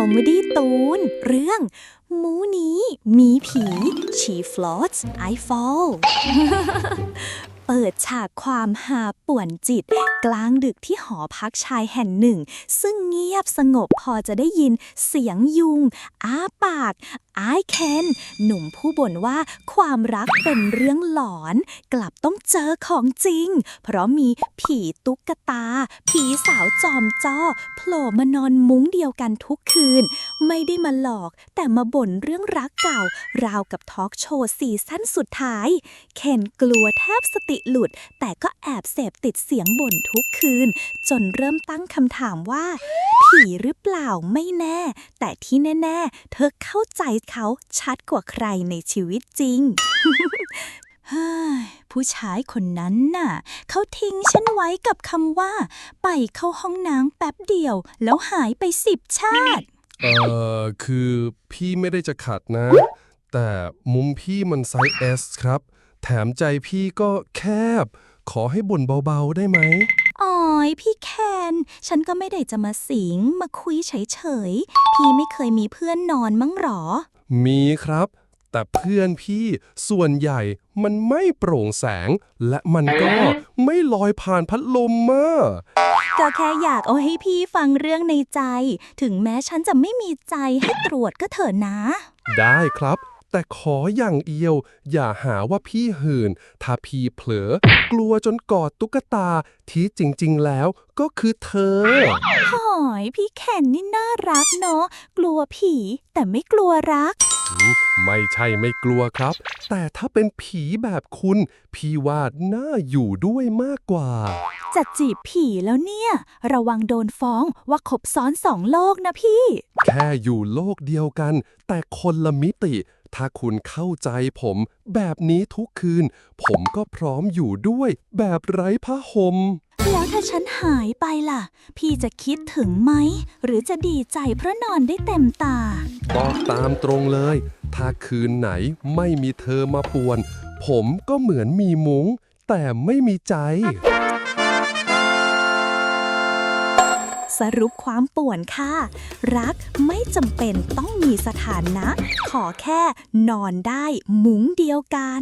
คอมดี้ตูน เรื่อง หมูนี้ มีผี She floats I fall เปิดฉากความหาป่วนจิต กลางดึกที่หอพักชายแห่งหนึ่ง ซึ่งเงียบสงบพอจะได้ยินเสียงยุง อ้าปาก I can หนุ่มผู้บ่นว่าความรักเป็นเรื่องหลอน กลับต้องเจอของจริง เพราะมีผีตุ๊กตา ผีสาวจอมจ้อโผล่มานอนมุ้งเดียวกันทุกคืน ไม่ได้มาหลอก แต่มาบ่นเรื่องรักเก่า ราวกับทอล์กโชว์ซีซั่นสุดท้าย เคนกลัวแทบสติหลุด แต่ก็แอบเสพติดเสียงบ่นทุกคืน จนเริ่มตั้งคำถามว่า ผีหรือเปล่าไม่แน่ แต่ที่แน่ ๆ เธอเข้าใจเขาชัดกว่าใครในชีวิตจริงเฮ้ยผู้ชายคนนั้นน่ะ เขาทิ้งฉันไว้กับคำว่า ไปเข้าห้องน้ำแป๊บเดียว แล้วหายไปสิบชาติ เอ่อ คือพี่ไม่ได้จะขัดนะ แต่มุมพี่มันไซส์ S ครับ แถมใจพี่ก็แคบ ขอให้บ่นเบาๆได้ไหม อ๋อยพี่แคน ฉันก็ไม่ได้จะมาสิง มาคุยเฉยๆ พี่ไม่เคยมีเพื่อนนอนมั้งหรอ มีครับ แต่เพื่อนพี่ส่วนใหญ่มันไม่โปร่งแสง และมันก็ไม่ลอยผ่านพัดลมมาก็แค่อยากเอาให้พี่ฟังเรื่องในใจ ถึงแม้ฉันจะไม่มีใจให้ตรวจก็เถอะนะ ได้ครับ แต่ขออย่างเอียว อย่าหาว่าพี่หื่น ถ้าพี่เผลอ กลัวจนกอดตุ๊กตา ที่จริงๆแล้วก็คือเธอ หอยพี่แคนนี่น่ารักเนาะ กลัวผีแต่ไม่กลัวรัก ไม่ใช่ไม่กลัวครับ แต่ถ้าเป็นผีแบบคุณ พี่ว่าน่าอยู่ด้วยมากกว่า จะจีบผีแล้วเนี่ย ระวังโดนฟ้องว่าคบซ้อนสองโลกนะพี่ แค่อยู่โลกเดียวกัน แต่คนละมิติ ถ้าคุณเข้าใจผมแบบนี้ทุกคืน ผมก็พร้อมอยู่ด้วยแบบไร้ผ้าห่ม แล้วถ้าฉันหายไปล่ะ พี่จะคิดถึงไหม หรือจะดีใจเพราะนอนได้เต็มตา บอกตามตรงเลย ถ้าคืนไหนไม่มีเธอมาป่วน ผมก็เหมือนมีมุง้งแต่ไม่มีใจ สรุปความป่วนค่ะ รักไม่จำเป็นต้องมีสถานะ ขอแค่นอนได้มุ้งเดียวกัน